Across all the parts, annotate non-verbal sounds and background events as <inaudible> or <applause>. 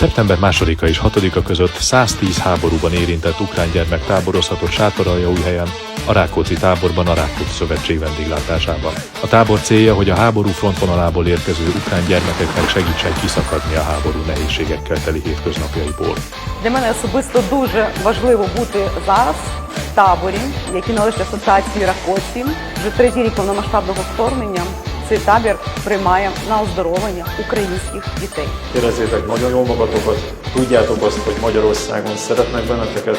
Szeptember 2-a és 6-a között 110 háborúban érintett ukrán gyermek táborozhatott Sátoraljaújhelyen, a Rákóczi táborban a Rákóczi Szövetség vendéglátásában. A tábor célja, hogy a háború frontvonalából érkező ukrán gyermekeknek segítsen kiszakadni a háború nehézségekkel teli hétköznapjaiból. Для мене особисто дуже важливо бути зараз в таборі, який належить асоціації Ракоці. Вже третій rік повномасштабного вторгнення цей табір приймає на оздоровлення українських дітей. Érezzétek nagyon jól magatokat, tudjátok azt, hogy Magyarországon szeretnek benneteket,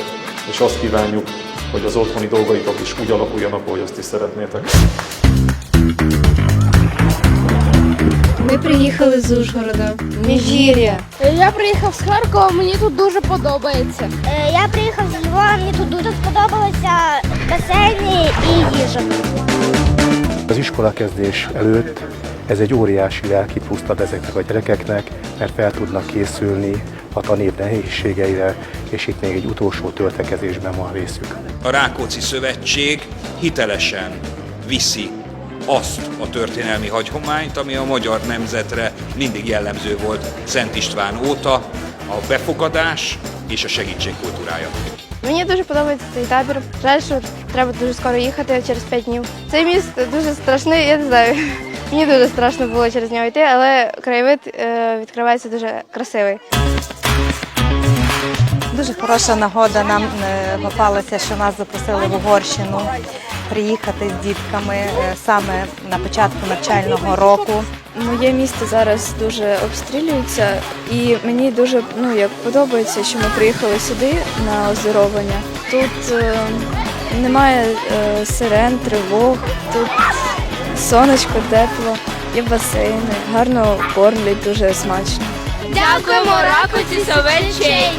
és azt kívánjuk, hogy az otthoni dolgaitok is úgy alakuljanak, ahogy azt is szeretnétek. Ми приїхали з Ужгорода, Міжгір'я. Я приїхав з Харкова, мені тут дуже подобається. Е, Я приїхав з Львова, мені тут дуже сподобалися басейни і їжа. Iskolakezdés előtt ez egy óriási lelki puszt ad ezeknek a gyerekeknek, mert fel tudnak készülni a tanév nehézségeire, és itt még egy utolsó töltekezésben van részük. a Rákóczi Szövetség hitelesen viszi azt a történelmi hagyományt, ami a magyar nemzetre mindig jellemző volt Szent István óta, a befogadás és a segítség kultúrája. Мені дуже подобається цей табір. Жаль, що треба дуже скоро їхати через 5 днів. Цей міст дуже страшний, я не знаю. <laughs> Мені дуже страшно було через нього йти, але краєвид е, відкривається дуже красивий. Дуже хороша нагода нам е, попалася, що нас запросили в Угорщину приїхати з дітками е, саме на початку навчального року. Моє місто зараз дуже обстрілюється, і мені дуже ну як подобається, що ми приїхали сюди на оздоровлення. Тут е, немає е, сирен, тривог, тут сонечко, тепло, є басейни, гарно кормлять, дуже смачно. Дякуємо Ракоці Совечей!